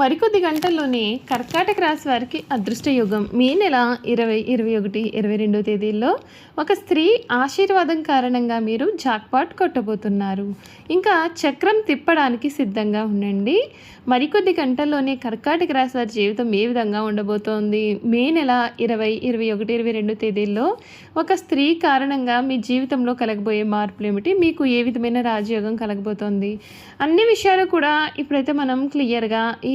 మరికొద్ది గంటల్లోనే కర్కాటక రాశి వారికి అదృష్ట యుగం మే నెల ఇరవై ఇరవై ఒకటి ఇరవై రెండో తేదీల్లో ఒక స్త్రీ ఆశీర్వాదం కారణంగా మీరు జాక్పాట్ కొట్టబోతున్నారు. ఇంకా చక్రం తిప్పడానికి సిద్ధంగా ఉండండి. మరికొద్ది గంటల్లోనే కర్కాటక రాశి వారి జీవితం ఏ విధంగా ఉండబోతోంది? మే నెల ఇరవై ఇరవై ఒకటి ఇరవై రెండు తేదీల్లో ఒక స్త్రీ కారణంగా మీ జీవితంలో కలగబోయే మార్పులు ఏమిటి? మీకు ఏ విధమైన రాజయోగం కలగబోతోంది? అన్ని విషయాలు కూడా ఇప్పుడైతే మనం క్లియర్గా ఈ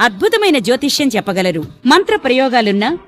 అద్భుతమైన జ్యోతిష్యం చెప్పగలరు. మంత్ర ప్రయోగాలున్నా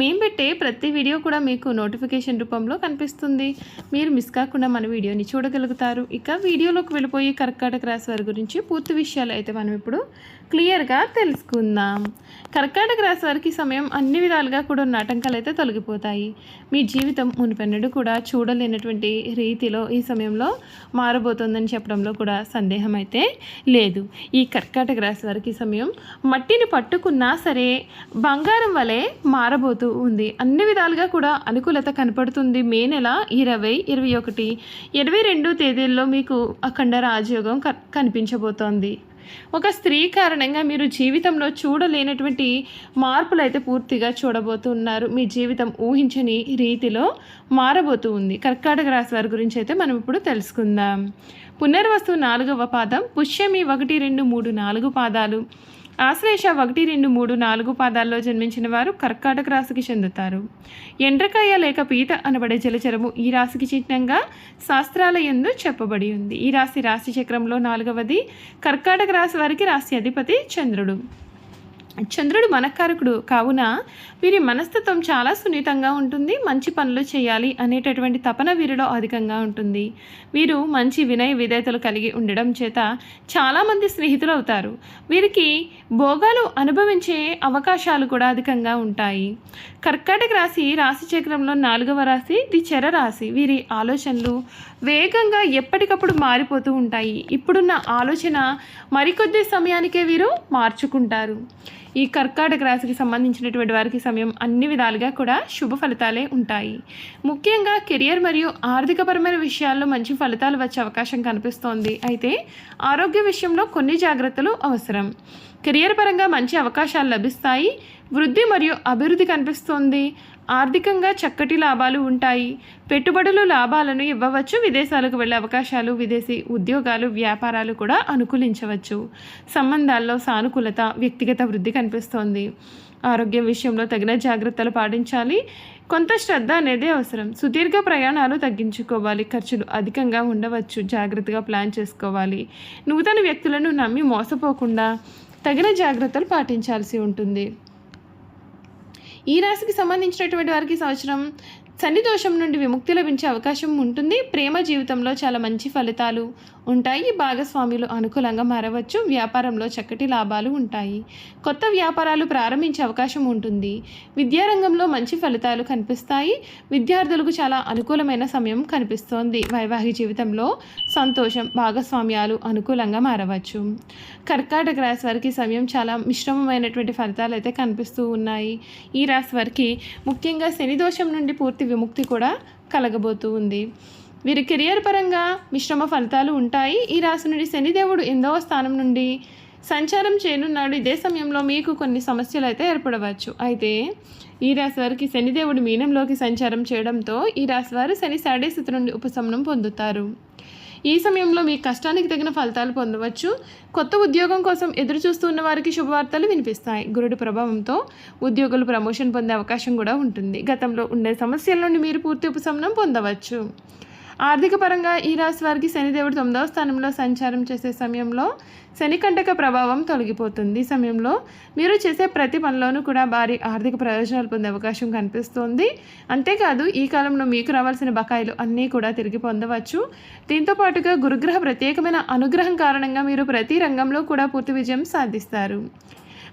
మేము పెట్టే ప్రతి వీడియో కూడా మీకు నోటిఫికేషన్ రూపంలో కనిపిస్తుంది. మీరు మిస్ కాకుండా మన వీడియోని చూడగలుగుతారు. ఇక వీడియోలోకి వెళ్ళిపోయి కర్కాటక రాశి వారి గురించి పూర్తి విషయాలు అయితే మనం ఇప్పుడు క్లియర్గా తెలుసుకుందాం. కర్కాటక రాశి వారికి సమయం అన్ని విధాలుగా కూడా ఉన్న ఆటంకాలు అయితే తొలగిపోతాయి. మీ జీవితం మునిపెన్నడు కూడా చూడలేనటువంటి రీతిలో ఈ సమయంలో మారబోతోందని చెప్పడంలో కూడా సందేహం అయితే లేదు. ఈ కర్కాటక రాశి వారికి సమయం మట్టిని పట్టుకున్నా సరే బంగారం వలె మారబోతూ ఉంది. అన్ని విధాలుగా కూడా అనుకూలత కనపడుతుంది. మే నెల ఇరవై ఇరవై ఒకటి ఇరవై రెండు తేదీల్లో మీకు అఖండ రాజయోగం కనిపించబోతోంది. ఒక స్త్రీ కారణంగా మీరు జీవితంలో చూడలేనటువంటి మార్పులు అయితే పూర్తిగా చూడబోతున్నారు. మీ జీవితం ఊహించని రీతిలో మారబోతూ ఉంది. కర్కాటక రాశి వారి గురించి అయితే మనం ఇప్పుడు తెలుసుకుందాం. పునర్వస్తు నాలుగవ పాదం పుష్యమి ఒకటి రెండు మూడు నాలుగు పాదాలు. ఆశ్లేష ఒకటి రెండు మూడు నాలుగు పాదాల్లో జన్మించిన వారు కర్కాటక రాశికి చెందుతారు. ఎండ్రకాయ లేక పీత అనబడే జలచరము ఈ రాశికి చిహ్నంగా శాస్త్రాల ఎందు చెప్పబడి ఉంది. ఈ రాశి రాశి చక్రంలో నాలుగవది కర్కాటక రాశి వారికి రాశి అధిపతి చంద్రుడు. చంద్రుడు మనకారకుడు కావున వీరి మనస్తత్వం చాలా సున్నితంగా ఉంటుంది. మంచి పనులు చేయాలి అనేటటువంటి తపన వీరిలో అధికంగా ఉంటుంది. వీరు మంచి వినయ విధేయతలు కలిగి ఉండడం చేత చాలామంది స్నేహితులు అవుతారు. వీరికి భోగాలు అనుభవించే అవకాశాలు కూడా అధికంగా ఉంటాయి. కర్కాటక రాశి రాశి చక్రంలో నాలుగవ రాశి ఇది చెర రాశి. వీరి ఆలోచనలు వేగంగా ఎప్పటికప్పుడు మారిపోతూ ఉంటాయి. ఇప్పుడున్న ఆలోచన మరికొద్ది సమయానికే వీరు మార్చుకుంటారు. ఈ కర్కాటక రాశికి సంబంధించినటువంటి వారికి సమయం అన్ని విధాలుగా కూడా శుభ ఫలితాలే ఉంటాయి. ముఖ్యంగా కెరియర్ మరియు ఆర్థికపరమైన విషయాల్లో మంచి ఫలితాలు వచ్చే అవకాశం కనిపిస్తోంది. అయితే ఆరోగ్య విషయంలో కొన్ని జాగ్రత్తలు అవసరం. కెరియర్ పరంగా మంచి అవకాశాలు లభిస్తాయి. వృద్ధి మరియు అభివృద్ధి కనిపిస్తోంది. ఆర్థికంగా చక్కటి లాభాలు ఉంటాయి. పెట్టుబడులు లాభాలను ఇవ్వవచ్చు. విదేశాలకు వెళ్ళే అవకాశాలు విదేశీ ఉద్యోగాలు వ్యాపారాలు కూడా అనుకూలించవచ్చు. సంబంధాల్లో సానుకూలత వ్యక్తిగత వృద్ధి కనిపిస్తోంది. ఆరోగ్యం విషయంలో తగిన జాగ్రత్తలు పాటించాలి. కొంత శ్రద్ధ అనేది అవసరం. సుదీర్ఘ ప్రయాణాలు తగ్గించుకోవాలి. ఖర్చులు అధికంగా ఉండవచ్చు. జాగ్రత్తగా ప్లాన్ చేసుకోవాలి. నూతన వ్యక్తులను నమ్మి మోసపోకుండా తగిన జాగ్రత్తలు పాటించాల్సి ఉంటుంది. ఈ రాశికి సంబంధించినటువంటి వారికి సంవత్సరం శని దోషం నుండి విముక్తి లభించే అవకాశం ఉంటుంది. ప్రేమ జీవితంలో చాలా మంచి ఫలితాలు ఉంటాయి. భాగస్వాములు అనుకూలంగా మారవచ్చు. వ్యాపారంలో చక్కటి లాభాలు ఉంటాయి. కొత్త వ్యాపారాలు ప్రారంభించే అవకాశం ఉంటుంది. విద్యారంగంలో మంచి ఫలితాలు కనిపిస్తాయి. విద్యార్థులకు చాలా అనుకూలమైన సమయం కనిపిస్తోంది. వైవాహిక జీవితంలో సంతోషం భాగస్వామ్యాలు అనుకూలంగా మారవచ్చు. కర్కాటక రాశి వారికి సమయం చాలా మిశ్రమమైనటువంటి ఫలితాలు అయితే కనిపిస్తూ ఉన్నాయి. ఈ రాశి వారికి ముఖ్యంగా శని దోషం నుండి పూర్తి విముక్తి కూడా కలగబోతూ ఉంది. వీరి కెరియర్ పరంగా మిశ్రమ ఫలితాలు ఉంటాయి. ఈ రాశి నుండి శనిదేవుడు ఎనిమిదవ స్థానం నుండి సంచారం చేయనున్నాడు. ఇదే సమయంలో మీకు కొన్ని సమస్యలు అయితే ఏర్పడవచ్చు. అయితే ఈ రాశి వారికి శనిదేవుడు మీనంలోకి సంచారం చేయడంతో ఈ రాశి వారు శని సాడే స్థితి నుండి ఉపశమనం పొందుతారు. ఈ సమయంలో మీ కష్టానికి తగిన ఫలితాలు పొందవచ్చు. కొత్త ఉద్యోగం కోసం ఎదురు చూస్తున్న వారికి శుభవార్తలు వినిపిస్తాయి. గురుడు ప్రభావంతో ఉద్యోగులు ప్రమోషన్ పొందే అవకాశం కూడా ఉంటుంది. గతంలో ఉండే సమస్యల నుండి మీరు పూర్తి ఉపశమనం పొందవచ్చు. ఆర్థిక పరంగా ఈ రాశి వారికి శనిదేవుడు తొమ్మిదవ స్థానంలో సంచారం చేసే సమయంలో శని కంటక ప్రభావం తొలగిపోతుంది. ఈ సమయంలో మీరు చేసే ప్రతి పనిలోనూ కూడా భారీ ఆర్థిక ప్రయోజనాలు పొందే అవకాశం కనిపిస్తోంది. అంతేకాదు ఈ కాలంలో మీకు రావాల్సిన బకాయిలు అన్నీ కూడా తిరిగి పొందవచ్చు. దీంతో పాటుగా గురుగ్రహ ప్రత్యేకమైన అనుగ్రహం కారణంగా మీరు ప్రతి రంగంలో కూడా పూర్తి విజయం సాధిస్తారు.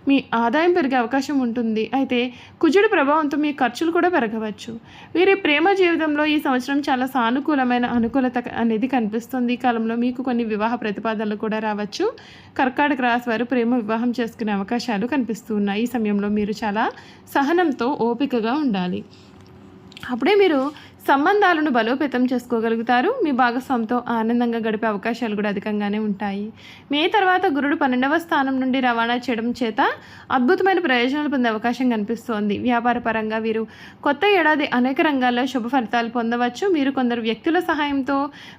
మీ ఆదాయం పెరిగే అవకాశం ఉంటుంది. అయితే కుజుడి ప్రభావంతో మీ ఖర్చులు కూడా పెరగవచ్చు. వీరి ప్రేమ జీవితంలో ఈ సంవత్సరం చాలా సానుకూలమైన అనుకూలత అనేది కనిపిస్తుంది. ఈ కాలంలో మీకు కొన్ని వివాహ ప్రతిపాదనలు కూడా రావచ్చు. కర్కాటక రాశి వారు ప్రేమ వివాహం చేసుకునే అవకాశాలు కనిపిస్తూ ఉన్నాయి. ఈ సమయంలో మీరు చాలా సహనంతో ఓపికగా ఉండాలి. అప్పుడే మీరు సంబంధాలను బలోపేతం చేసుకోగలుగుతారు. మీ భాగస్వామితో ఆనందంగా గడిపే అవకాశాలు కూడా అధికంగానే ఉంటాయి. మే తర్వాత గురుడు పన్నెండవ స్థానం నుండి రవాణా చేయడం చేత అద్భుతమైన ప్రయోజనాలు పొందే అవకాశం కనిపిస్తోంది. వ్యాపార పరంగా వీరు కొత్త ఏడాది అనేక రంగాల్లో శుభ ఫలితాలు పొందవచ్చు. మీరు కొందరు వ్యక్తుల సహాయంతో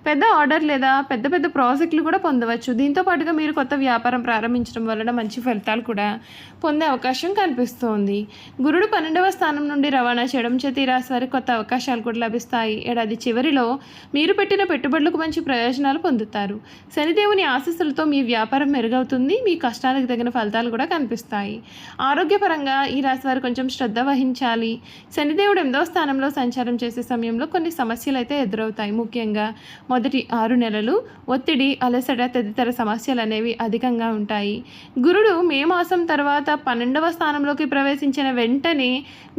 పెద్ద ఆర్డర్ లేదా పెద్ద పెద్ద ప్రాజెక్టులు కూడా పొందవచ్చు. దీంతో పాటుగా మీరు కొత్త వ్యాపారం ప్రారంభించడం వలన మంచి ఫలితాలు కూడా పొందే అవకాశం కనిపిస్తోంది. గురుడు పన్నెండవ స్థానం నుండి రవాణా చేయడం చేత ఈ రాశి వారికి కొత్త అవకాశాలు కూడా లభిస్తాయి ఏడాది చివరిలో మీరు పెట్టిన పెట్టుబడులకు మంచి ప్రయోజనాలు పొందుతారు. శనిదేవుని ఆశీస్సులతో మీ వ్యాపారం మెరుగవుతుంది. మీ కష్టాలకు తగిన ఫలితాలు కూడా కనిపిస్తాయి. ఆరోగ్యపరంగా ఈ రాశి వారు కొంచెం శ్రద్ధ వహించాలి. శనిదేవుడు ఎనిమిదవ స్థానంలో సంచారం చేసే సమయంలో కొన్ని సమస్యలు అయితే ఎదురవుతాయి. ముఖ్యంగా మొదటి ఆరు నెలలు ఒత్తిడి అలసట తదితర సమస్యలు అనేవి అధికంగా ఉంటాయి. గురుడు మే మాసం తర్వాత పన్నెండవ స్థానంలోకి ప్రవేశించిన వెంటనే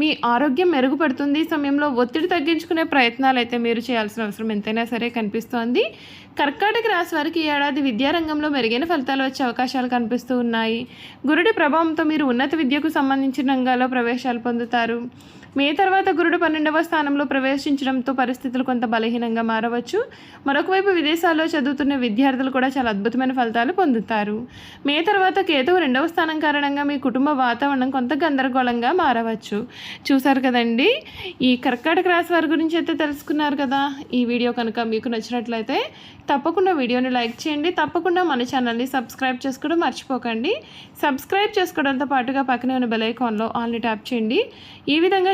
మీ ఆరోగ్యం మెరుగుపడుతుంది. సమయంలో ఒత్తిడి తగ్గించుకునే ప్రయత్నాలు అయితే మీరు చేయాల్సిన అవసరం ఎంతైనా సరే కనిపిస్తోంది. కర్కాటక రాశి వారికి ఈ ఏడాది విద్యారంగంలో మెరుగైన ఫలితాలు వచ్చే అవకాశాలు కనిపిస్తూ ఉన్నాయి. గురుడి ప్రభావంతో మీరు ఉన్నత విద్యకు సంబంధించిన రంగాల్లో ప్రవేశాలు పొందుతారు. మే తర్వాత గురుడు పన్నెండవ స్థానంలో ప్రవేశించడంతో పరిస్థితులు కొంత బలహీనంగా మారవచ్చు. మరొకవైపు విదేశాల్లో చదువుతున్న విద్యార్థులు కూడా చాలా అద్భుతమైన ఫలితాలు పొందుతారు. మే తర్వాత కేతువు రెండవ స్థానం కారణంగా మీ కుటుంబ వాతావరణం కొంత గందరగోళంగా మారవచ్చు. చూసారు కదండి? ఈ కర్కాటక రాశి వారి గురించి అయితే తెలుసుకున్నారు కదా? ఈ వీడియో కనుక మీకు నచ్చినట్లయితే తప్పకుండా వీడియోని లైక్ చేయండి. తప్పకుండా మన ఛానల్ని సబ్స్క్రైబ్ చేసుకోవడం మర్చిపోకండి. సబ్స్క్రైబ్ చేసుకోవడంతో పాటుగా పక్కనే ఉన్న బెల్ ఐకాన్లో ఆల్ని ట్యాప్ చేయండి. ఈ విధంగా